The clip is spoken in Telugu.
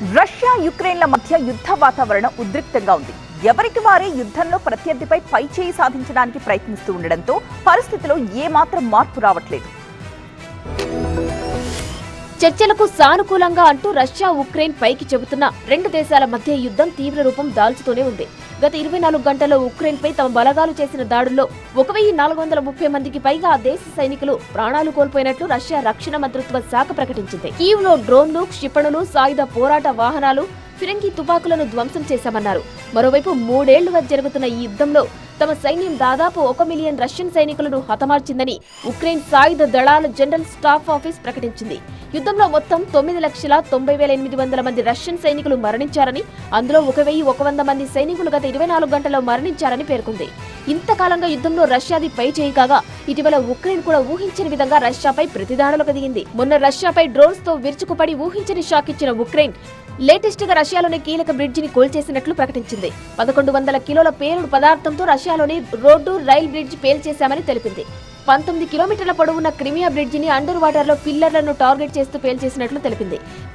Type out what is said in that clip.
రష్యా యుక్రెయిన్ల మధ్య యుద్ధ వాతావరణం ఉద్రిక్తంగా ఉంది. ఎవరికి వారే యుద్ధంలో ప్రత్యర్థిపై పైచేయి సాధించడానికి ప్రయత్నిస్తూ ఉండడంతో పరిస్థితిలో ఏమాత్రం మార్పు రావట్లేదు. చర్చలకు సానుకూలంగా అంటూ రష్యా ఉక్రెయిన్ పైకి చెబుతున్న రెండు దేశాల మధ్య యుద్ధం తీవ్ర రూపం దాల్చుతూనే ఉంది. గత ఇరవై నాలుగు గంటల్లో ఉక్రెయిన్పై తమ బలగాలు చేసిన దాడుల్లో ఒక వెయ్యి నాలుగు వందల ముప్పై మందికి పైగా ఆ దేశ సైనికులు ప్రాణాలు కోల్పోయినట్లు రష్యా రక్షణ మంత్రిత్వ శాఖ ప్రకటించింది. కీవ్లో డ్రోన్లు క్షిపణులు సాయుధ పోరాట వాహనాలు ఫిరంగి తుపాకులను ధ్వంసం చేశామన్నారు. మరోవైపు మూడేళ్ళుగా జరుగుతున్న ఈ యుద్ధంలో తమ సైన్యం దాదాపు ఒక మిలియన్ రష్యన్ సైనికులను హతమార్చిందని ఉక్రెయిన్ సాయుధ దళాల జనరల్ స్టాఫ్ ఆఫీస్ ప్రకటించింది. యుద్ధంలో మొత్తం తొమ్మిది లక్షల తొంభై వేల ఎనిమిది వందల మంది రష్యన్ సైనికులు మరణించారని అందులో ఒక వెయ్యి ఒక వంద మంది సైనికులు గత ఇరవై నాలుగు గంటల్లో మరణించారని పేర్కొంది. ఇంతకాలంగా యుద్ధంలో రష్యాది పై చేయి కాగా ఇటీవల ఉక్రెయిన్ కూడా ఊహించని విధంగా రష్యాపై ప్రతిదాడులకు దిగింది మొన్న రష్యాపై డ్రోన్స్తో విరుచుకుపడి ఊహించని షాక్ ఇచ్చిన ఉక్రెయిన్ లేటెస్ట్గా రష్యాలోని కీలక బ్రిడ్జిని కూల్చేసినట్లు ప్రకటించింది. పదకొండు వందల కిలోల పేలుడు పదార్థంతో రష్యాలోని రోడ్డు రైల్ బ్రిడ్జ్ పేల్చేశామని తెలిపింది. పంతొమ్మిది కిలోమీటర్ల పొడవున్న క్రిమియా బ్రిడ్జిని అండర్ వాటర్లో పిల్లర్లను టార్గెట్ చేస్తూ పేల్చేసినట్లు తెలిపింది.